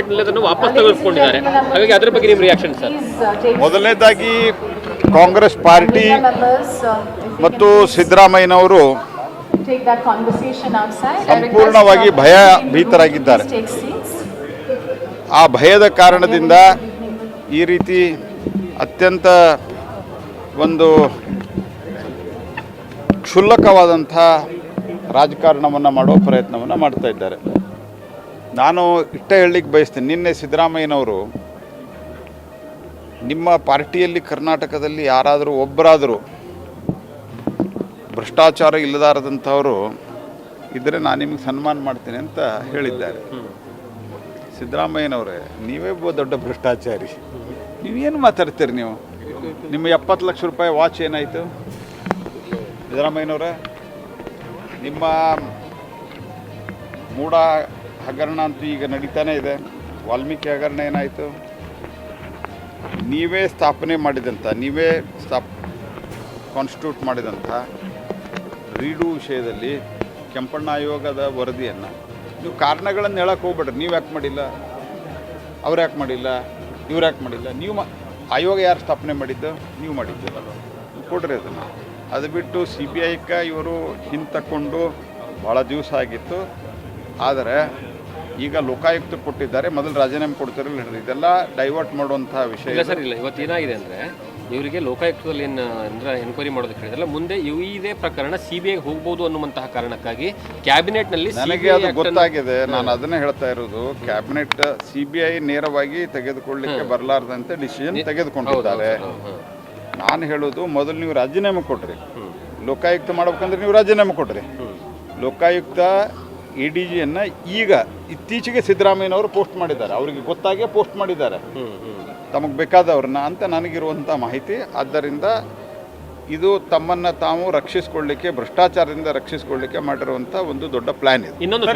ಕ್ಯಾಬಿನೆಟ್ನಲ್ಲಿ ಅದನ್ನು ವಾಪಸ್ ತೆಗೆದುಕೊಂಡಿದ್ದಾರೆ. ಹಾಗಾಗಿ ಅದರ ಬಗ್ಗೆ ನಿಮ್ಮ ರಿಯಾಕ್ಷನ್ ಸರ್? ಮೊದಲನೇದಾಗಿ ಕಾಂಗ್ರೆಸ್ ಪಾರ್ಟಿ ಮತ್ತು ಸಿದ್ದರಾಮಯ್ಯನವರು ಸಂಪೂರ್ಣವಾಗಿ ಭಯ ಭೀತರಾಗಿದ್ದಾರೆ ಆ ಭಯದ ಕಾರಣದಿಂದ ಈ ರೀತಿ ಅತ್ಯಂತ ಒಂದು ಕ್ಷುಲ್ಲಕವಾದಂಥ ರಾಜಕಾರಣವನ್ನು ಮಾಡೋ ಪ್ರಯತ್ನವನ್ನು ಮಾಡ್ತಾ ಇದ್ದಾರೆ. ನಾನು ಇಷ್ಟ ಹೇಳಲಿಕ್ಕೆ ಬಯಸ್ತೀನಿ. ನಿನ್ನೆ ಸಿದ್ದರಾಮಯ್ಯನವರು ನಿಮ್ಮ ಪಾರ್ಟಿಯಲ್ಲಿ ಕರ್ನಾಟಕದಲ್ಲಿ ಯಾರಾದರೂ ಒಬ್ಬರಾದರೂ ಭ್ರಷ್ಟಾಚಾರ ಇಲ್ಲದಾರದಂಥವರು ಇದ್ದರೆ ನಾನು ನಿಮಗೆ ಸನ್ಮಾನ ಮಾಡ್ತೀನಿ ಅಂತ ಹೇಳಿದ್ದಾರೆ. ಸಿದ್ದರಾಮಯ್ಯನವರೇ, ನೀವೇ ದೊಡ್ಡ ಭ್ರಷ್ಟಾಚಾರಿ. ನೀವೇನು ಮಾತಾಡ್ತೀರಿ ನೀವು? ನಿಮ್ಮ ಎಪ್ಪತ್ತು ಲಕ್ಷ ರೂಪಾಯಿ ವಾಚ್ ಏನಾಯಿತು? ಸಿದ್ದರಾಮಯ್ಯನವರೇ, ನಿಮ್ಮ ಮೂಡ ಹಗರಣ ಅಂತೂ ಈಗ ನಡೀತಾನೆ ಇದೆ. ವಾಲ್ಮೀಕಿ ಹಗರಣ ಏನಾಯಿತು? ನೀವೇ ಸ್ಥಾಪನೆ ಮಾಡಿದಂಥ, ನೀವೇ ಸ್ಥಾಪ್ ಕಾನ್ಸ್ಟಿಟ್ಯೂಟ್ ಮಾಡಿದಂಥ ರೀಡು ವಿಷಯದಲ್ಲಿ ಕೆಂಪಣ್ಣ ಆಯೋಗದ ವರದಿಯನ್ನು ನೀವು ಕಾರಣಗಳನ್ನು ಹೇಳಕ್ಕೆ ಹೋಗ್ಬೇಡ್ರಿ. ನೀವು ಯಾಕೆ ಮಾಡಿಲ್ಲ? ಅವ್ರು ಯಾಕೆ ಮಾಡಿಲ್ಲ? ಇವ್ರು ಯಾಕೆ ಮಾಡಿಲ್ಲ? ನೀವು ಆಯೋಗ ಯಾರು ಸ್ಥಾಪನೆ ಮಾಡಿದ್ದು? ನೀವು ಮಾಡಿದ್ದು. ಕೊಡ್ರಿ ಅದನ್ನು. ಅದು ಬಿಟ್ಟು ಸಿ ಬಿ ಐಕ್ಕೆ ಇವರು ಹಿಂತಕೊಂಡು ಭಾಳ ದಿವಸ ಆಗಿತ್ತು. ಆದರೆ ಈಗ ಲೋಕಾಯುಕ್ತ ಕೊಟ್ಟಿದ್ದಾರೆ ಮೊದಲು ರಾಜೀನಾಮೆ ಕೊಡ್ತಿರಲಿಲ್ಲ ಇದೆಲ್ಲ ಡೈವರ್ಟ್ ಮಾಡುವಂತಹ ವಿಷಯ ಇಲ್ಲ ಸರ್ ಇಲ್ಲ ಇವತ್ತು ಏನಾಗಿದೆ ಅಂದ್ರೆ ಇವರಿಗೆ ಲೋಕಾಯುಕ್ತದಲ್ಲಿ ಏನು ಅಂದರೆ ಎನ್ಕ್ವೈರಿ ಮಾಡೋದಕ್ಕೆ ಹೇಳಿದ್ರಲ್ಲ ಮುಂದೆ ಇವು ಇದೇ ಪ್ರಕರಣ ಸಿ ಬಿ ಐಗೆ ಹೋಗ್ಬೋದು ಅನ್ನುವಂತಹ ಕಾರಣಕ್ಕಾಗಿ ಕ್ಯಾಬಿನೆಟ್ನಲ್ಲಿ ನನಗೆ ಅದು ಗೊತ್ತಾಗಿದೆ. ನಾನು ಅದನ್ನೇ ಹೇಳ್ತಾ ಇರೋದು. ಕ್ಯಾಬಿನೆಟ್ ಸಿ ಬಿ ಐ ನೇರವಾಗಿ ತೆಗೆದುಕೊಳ್ಳಿಕ್ಕೆ ಬರಲಾರ್ದಂತೆ ಡಿಸಿಷನ್ ತೆಗೆದುಕೊಂಡಿದ್ದಾರೆ. ನಾನು ಹೇಳೋದು ಮೊದಲು ನೀವು ರಾಜೀನಾಮೆ ಕೊಡ್ರಿ ಲೋಕಾಯುಕ್ತ ಮಾಡ್ಬೇಕಂದ್ರೆ ನೀವು ರಾಜೀನಾಮೆ ಕೊಡ್ರಿ ಲೋಕಾಯುಕ್ತ ಎ ಡಿ ಜಿಯನ್ನು ಈಗ ಇತ್ತೀಚೆಗೆ ಸಿದ್ದರಾಮಯ್ಯನವರು ಪೋಸ್ಟ್ ಮಾಡಿದ್ದಾರೆ. ಅವರಿಗೆ ಗೊತ್ತಾಗೆ ಪೋಸ್ಟ್ ಮಾಡಿದ್ದಾರೆ. ತಮಗೆ ಬೇಕಾದವ್ರನ್ನ ಅಂತ ನನಗಿರುವಂಥ ಮಾಹಿತಿ. ಆದ್ದರಿಂದ ಇದು ತಮ್ಮನ್ನು ತಾವು ರಕ್ಷಿಸ್ಕೊಳ್ಳಿಕ್ಕೆ ಭ್ರಷ್ಟಾಚಾರದಿಂದ ರಕ್ಷಿಸ್ಕೊಳ್ಳಿಕ್ಕೆ ಮಾಡಿರುವಂಥ ಒಂದು ದೊಡ್ಡ ಪ್ಲ್ಯಾನ್ ಇದು. ಇನ್ನೊಂದು